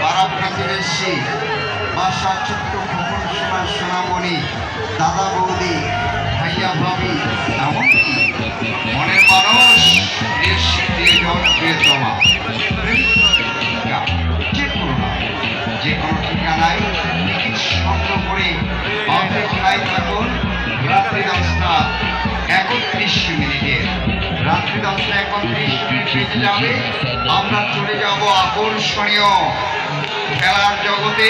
পাড়া প্রতিবেশী বাসা ছোট্ট খোকন সোনা সোনামণি, দাদা বৌদি, ভাইয়া ভাবি, এমনকি মনের মানুষ প্রিয়তমা যে কোনো যে কোনো ঠিকানায় টিকিট সংগ্রহ করে বাসে ফ্লাইট থাকুন, রাত্রি দশটা দশটা একত্রিশ যাবে। আমরা চলে যাব আকর্ষণীয় খেলার জগতে।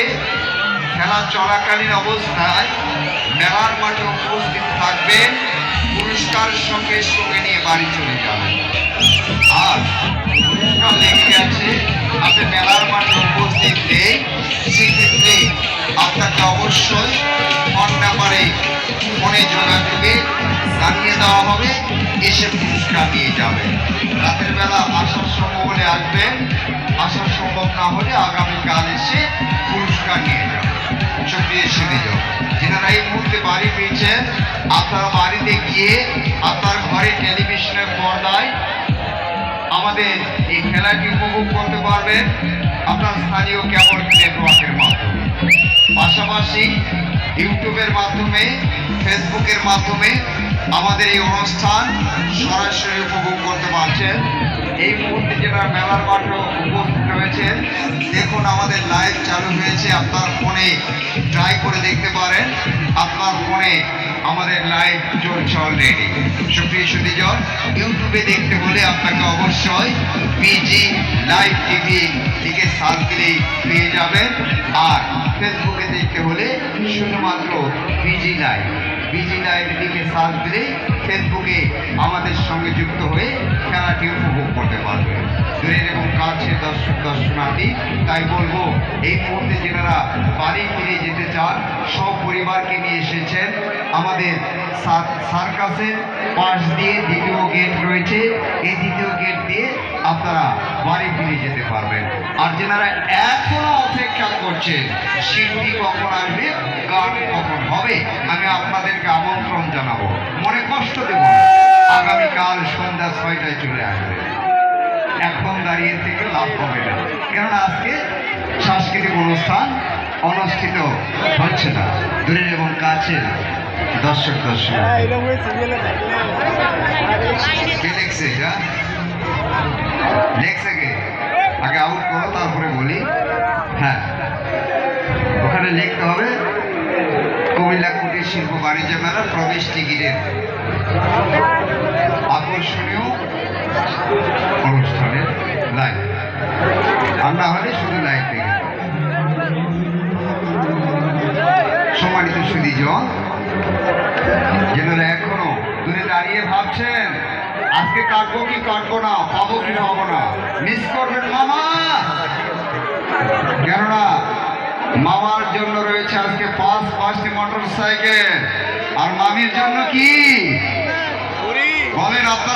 খেলা চলাকালীন অবস্থায় মেলার মাঠে উপস্থিত থাকবেন। পুরস্কার সঙ্গে সঙ্গে নিয়ে বাড়ি চলে যাবেন। আর পুরস্কার লেগে গেছে আপনি মেলার মাঠে উপস্থিত নেই। সেক্ষেত্রে আপনাকে অবশ্যই ফোন নাম্বারে ফোনে যোগাযোগে জানিয়ে দেওয়া হবে। এসে পুরস্কার নিয়ে যাবেন রাতের বেলা আসার সম্ভব হলে আসবেন আসার সম্ভব না হলে আগামীকাল এসে পুরস্কার নিয়ে যাবেন সক্রিয় সুবিধা যেনারা এই মুহূর্তে বাড়ি পেয়েছেন আপনারা বাড়িতে গিয়ে আপনার ঘরে টেলিভিশনের পর্দায় আমাদের এই খেলাটি উপভোগ করতে পারবেন। আপনার স্থানীয় কেবল নেটওয়ার্কের মাধ্যমে। পাশাপাশি ইউটিউবের মাধ্যমে, ফেসবুকের মাধ্যমে আমাদের এই অনুষ্ঠান সরাসরি উপভোগ করতে পারছেন। এই মুহূর্তে যারা মেলার মাঠে উপস্থিত রয়েছেন দেখুন আমাদের লাইভ চালু হয়েছে। আপনার ফোনে ট্রাই করে দেখতে পারেন। আপনার ফোনে আমাদের লাইভ চলছে অলরেডি সুপ্রিয় সুদীজন ইউটিউবে দেখতে হলে আপনাকে অবশ্যই পিজি লাইভ টিভি লিখে সার্চ দিলেই পেয়ে যাবেন। আর ফেসবুকে দেখতে হলে শুধুমাত্র পিজি লাইভ পিজি লাইভ লিখে সার্চ দিলেই ফেসবুকে আমাদের সঙ্গে যুক্ত হয়ে খেলাটি উপভোগ করতে পারবেন দূরের এবং কাছের দর্শক, দর্শনার্থী, তাই বলব, এই মুহূর্তে যেনারা বাড়ি ফিরে যেতে চান সব পরিবারকে নিয়ে এসেছেন আমাদের সার- সার্কাসের পাশ দিয়ে দ্বিতীয় গেট রয়েছে। এই দ্বিতীয় গেট দিয়ে আপনারা বাড়ি ফিরে যেতে পারবেন। আর যেনারা এখনও অপেক্ষা করছেন শিল্পী কখন আসবে গান কখন হবে আপনাদেরকে আমন্ত্রণ জানাব। মনে কষ্ট দেব। আগামীকাল সন্ধ্যা ছয়টায় চলে আসবে। এখন দাঁড়িয়ে থেকে লাভ হবে না। কেননা আজকে সাংস্কৃতিক অনুষ্ঠান অনুষ্ঠিত হচ্ছে না। দূরের এবং কাছের দর্শক দর্শক। লিখছে কে? আগে আউট করো, তারপরে বলি। হ্যাঁ। ওখানে লিখতে হবে কুমিল্লা শিল্প বাণিজ্য মেলা প্রবেশ টিকিটের আকর্ষণীয় অনুষ্ঠানের লাইভ আর না হলে শুধু লাইভ সম্মানিত সুদীজন যেনারা এখনও দূরে দাঁড়িয়ে ভাবছেন, আজকে কাটবো কি কাটবো না, পাবো কি পাবো না? মিস করবেন মামা? কেননা, মামার জন্য রয়েছে আজকে পাঁচটি মোটর সাইকেল আর মামির জন্য কি? বলেন আপনার।